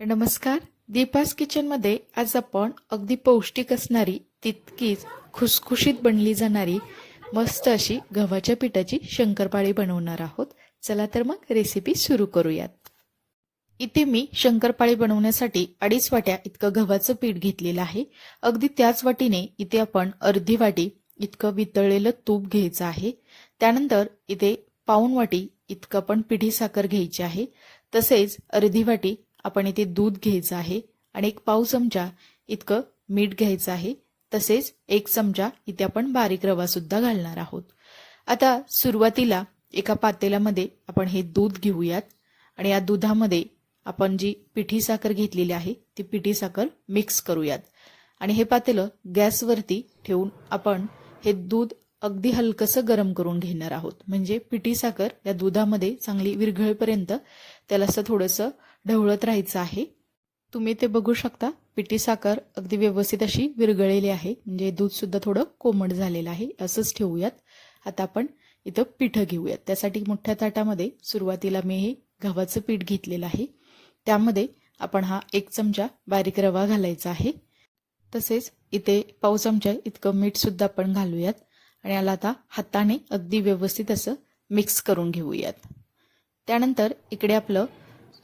नमस्कार. दीपास किचनमध्ये आज आपण अगदी पौष्टिक असणारी तितकीच खुसखुशीत बनली जाणारी मस्त अशी गव्हाच्या पिठाची शंकरपाळी बनवणार आहोत. चला तर मग रेसिपी सुरू करूयात. इथे मी शंकरपाळी बनवण्यासाठी अडीच वाट्या इतकं गव्हाचं पीठ घेतलेलं आहे. अगदी त्याच वाटीने इथे आपण अर्धी वाटी इतकं वितळलेलं तूप घ्यायचं आहे. त्यानंतर इथे पाऊण वाटी इतकं पण पिठी साखर घ्यायची आहे. तसेच अर्धी वाटी आपण इथे दूध घ्यायचं आहे आणि एक पाव चमचा इतकं मीठ घ्यायचं आहे. तसेच एक चमचा इथे आपण बारीक रवासुद्धा घालणार आहोत. आता सुरुवातीला एका पातेल्यामध्ये आपण हे दूध घेऊयात आणि या दुधामध्ये आपण जी पिठी साखर घेतलेली आहे ती पिठी साखर मिक्स करूयात. आणि हे पातेलं गॅसवरती ठेवून आपण हे दूध अगदी हलकंसं गरम करून घेणार आहोत. म्हणजे पिठी साखर या दुधामध्ये चांगली विरघळेपर्यंत त्याला असं थोडंसं ढवळत राहायचं आहे. तुम्ही ते बघू शकता. पिठी साखर अगदी व्यवस्थित अशी विरघळलेली आहे. म्हणजे दूधसुद्धा थोडं कोमट झालेलं आहे. असंच ठेवूयात. आता आपण इथं पिठं घेऊयात. त्यासाठी मोठ्या ताटामध्ये सुरुवातीला मी हे गव्हाचं पीठ घेतलेलं आहे. त्यामध्ये आपण हा एक चमचा बारीक रवा घालायचा आहे. तसेच इथे पाव चमचा इतकं मीठसुद्धा आपण घालूयात. आणि याला आता हाताने अगदी व्यवस्थित असं मिक्स करून घेऊयात. त्यानंतर इकडे आपलं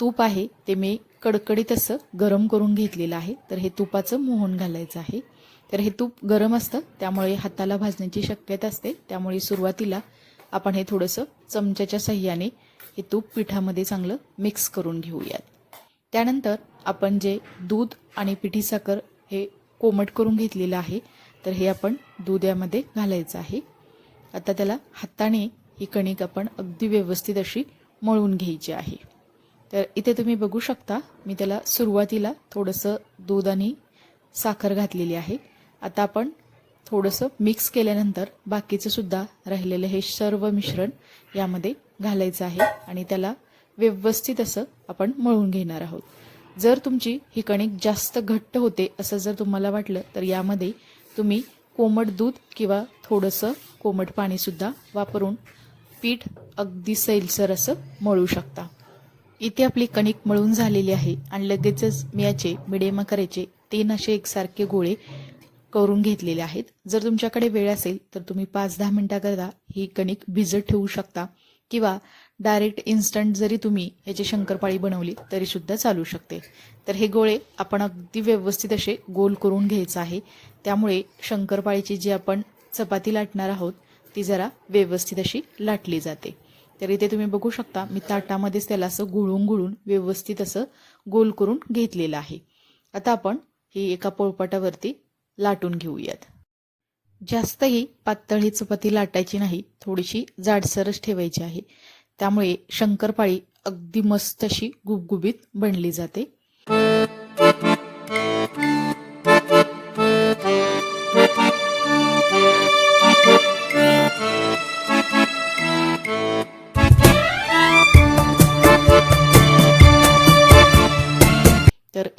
तूप आहे ते मी कडकडीत असं गरम करून घेतलेलं आहे. तर हे तुपाचं मोहन घालायचं आहे. तर हे तूप गरम असतं त्यामुळे हाताला भाजण्याची शक्यता असते. त्यामुळे सुरुवातीला आपण हे थोडंसं चमच्याच्या सह्याने हे तूप पिठामध्ये चांगलं मिक्स करून घेऊयात. त्यानंतर आपण जे दूध आणि पिठी साखर हे कोमट करून घेतलेलं आहे तर हे आपण दूध यामध्ये घालायचं आहे. आता त्याला हाताने ही कणिक आपण अगदी व्यवस्थित अशी मळून घ्यायची आहे. तर इथे तुम्ही बघू शकता मी त्याला सुरुवातीला थोडंसं दूध आणि साखर घातलेली आहे. आता आपण थोडंसं मिक्स केल्यानंतर बाकीचं सुद्धा राहिलेलं हे सर्व मिश्रण यामध्ये घालायचं आहे आणि त्याला व्यवस्थित असं आपण मळून घेणार आहोत. जर तुमची ही कणिक जास्त घट्ट होते असं जर तुम्हाला वाटलं तर यामध्ये तुम्ही कोमट दूध किंवा थोडंसं कोमट पाणीसुद्धा वापरून पीठ अगदी सैलसर असं मळू शकता. इथे आपली कणिक मळून झालेली आहे आणि लगेचच मी याचे मिडियम आकाराचे तीन असे एकसारखे गोळे करून घेतलेले आहेत. जर तुमच्याकडे वेळ असेल तर तुम्ही पाच दहा मिनटाकरता ही कणिक भिजत ठेवू शकता. किंवा डायरेक्ट इन्स्टंट जरी तुम्ही याची शंकरपाळी बनवली तरी सुद्धा चालू शकते. तर हे गोळे आपण अगदी व्यवस्थित असे गोल करून घ्यायचं आहे. त्यामुळे शंकरपाळीची जी आपण चपाती लाटणार आहोत ती जरा व्यवस्थित अशी लाटली जाते. तर इथे तुम्ही बघू शकता मी ताटामध्येच त्याला असं गुळून गुळून व्यवस्थित असं गोल करून घेतलेलं आहे. आता आपण ही एका पोळपाटावरती लाटून घेऊयात. जास्तही पातळ ही चपाती लाटायची नाही थोडीशी जाडसरच ठेवायची आहे. त्यामुळे शंकरपाळी अगदी मस्त अशी गुबगुबीत बनली जाते.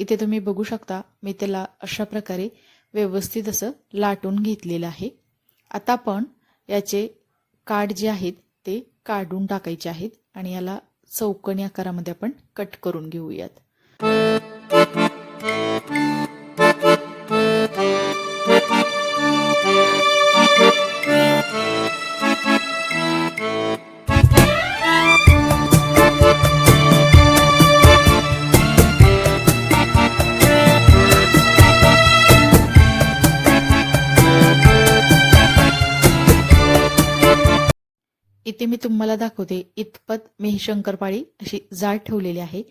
इथे तुम्ही बघू शकता मी त्याला अशा प्रकारे व्यवस्थित असं लाटून घेतलेलं आहे. आता आपण याचे काड जे आहेत ते काढून टाकायचे आहेत आणि याला चौकणी आकारामध्ये आपण कट करून घेऊयात. ते मी तुम्हाला दाखवते. इतपत मी ही शंकरपाळी अशी जाड ठेवलेली आहे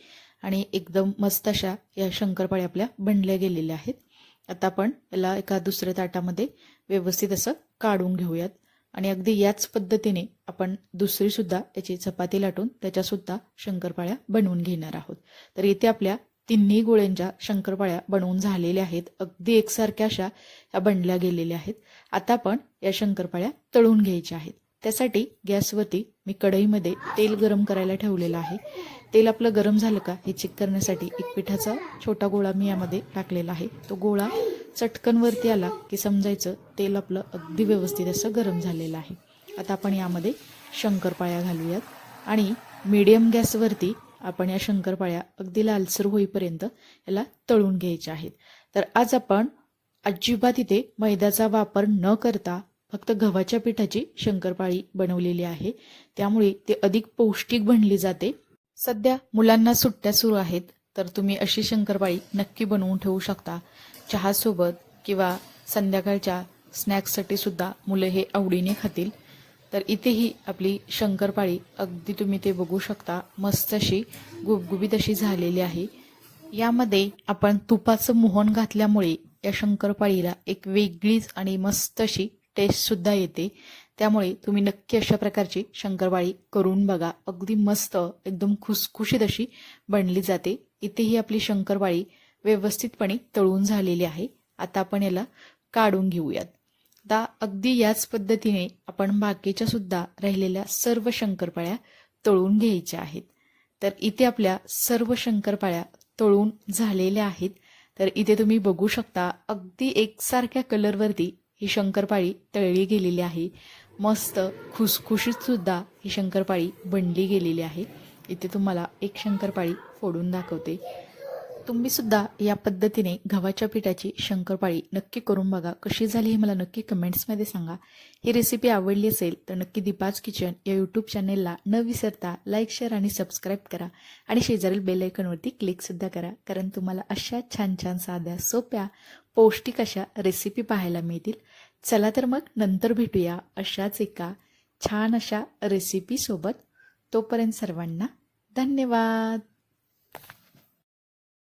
आणि एकदम मस्त अशा या शंकरपाळी आपल्या बनल्या गेलेल्या आहेत. आता आपण याला एका दुसऱ्या ताटामध्ये व्यवस्थित असं काढून घेऊयात. आणि अगदी याच पद्धतीने आपण दुसरीसुद्धा त्याची चपाती लाटून त्याच्यासुद्धा शंकरपाळ्या बनवून घेणार आहोत. तर इथे आपल्या तिन्ही गोळ्यांच्या शंकरपाळ्या बनवून झालेल्या आहेत. अगदी एकसारख्या अशा या बनल्या गेलेल्या आहेत. आता आपण या शंकरपाळ्या तळून घ्यायच्या आहेत. त्यासाठी गॅसवरती मी कढईमध्ये तेल गरम करायला ठेवलेलं आहे. तेल आपलं गरम झालं का हे चेक करण्यासाठी एक पिठाचा छोटा गोळा मी यामध्ये टाकलेला आहे. तो गोळा चटकन वरती आला की समजायचं तेल आपलं अगदी व्यवस्थित असं गरम झालेलं आहे. आता आपण यामध्ये शंकरपाळ्या घालूयात आणि मीडियम गॅसवरती आपण या शंकरपाळ्या अगदी लालसर होईपर्यंत याला तळून घ्यायच्या आहेत. तर आज आपण अजिबात इथे मैद्याचा वापर न करता फक्त गव्हाच्या पिठाची शंकरपाळी बनवलेली आहे. त्यामुळे ते अधिक पौष्टिक बनली जाते. सध्या मुलांना सुट्ट्या सुरू आहेत तर तुम्ही अशी शंकरपाळी नक्की बनवून ठेवू शकता. चहासोबत किंवा संध्याकाळच्या स्नॅक्ससाठी सुद्धा मुलं हे आवडीने खातील. तर इथेही आपली शंकरपाळी अगदी तुम्ही ते बघू शकता. मस्त अशी गुबगुबीत अशी झालेली आहे. यामध्ये आपण तुपाचं मोहन घातल्यामुळे या शंकरपाळीला एक वेगळीच आणि मस्त अशी टेस्टसुद्धा येते. त्यामुळे तुम्ही नक्की अशा प्रकारची शंकरपाळी करून बघा. अगदी मस्त एकदम खुसखुशीत अशी बनली जाते. इथेही आपली शंकरवाळी व्यवस्थितपणे तळून झालेली आहे. आता आपण याला काढून घेऊयात. आता अगदी याच पद्धतीने आपण बाकीच्या सुद्धा राहिलेल्या सर्व शंकरपाळ्या तळून घ्यायच्या आहेत. तर इथे आपल्या सर्व शंकरपाळ्या तळून झालेल्या आहेत. तर इथे तुम्ही बघू शकता अगदी एकसारख्या कलरवरती ही शंकरपाळी तळली गेलेली आहे. मस्त खुसखुशीतसुद्धा ही शंकरपाळी बनली गेलेली आहे. इथे तुम्हाला एक शंकरपाळी फोडून दाखवते. तुम्ही सुद्धा या पद्धतीने गव्हाच्या पिठाची शंकरपाळी नक्की करून बघा. कशी झाली हे मला नक्की कमेंट्समध्ये सांगा. ही रेसिपी आवडली असेल तर नक्की दीपाज किचन या यूट्यूब चॅनेलला न विसरता लाईक शेअर आणि सबस्क्राईब करा. आणि शेजारील बेलायकनवरती क्लिकसुद्धा करा. कारण तुम्हाला अशा छान छान साध्या सोप्या पौष्टिक अशा रेसिपी पाहायला मिळतील. चला तर मग नंतर भेटूया अशाच एका छान अशा रेसिपीसोबत तोपर्यंत सर्वांना धन्यवाद.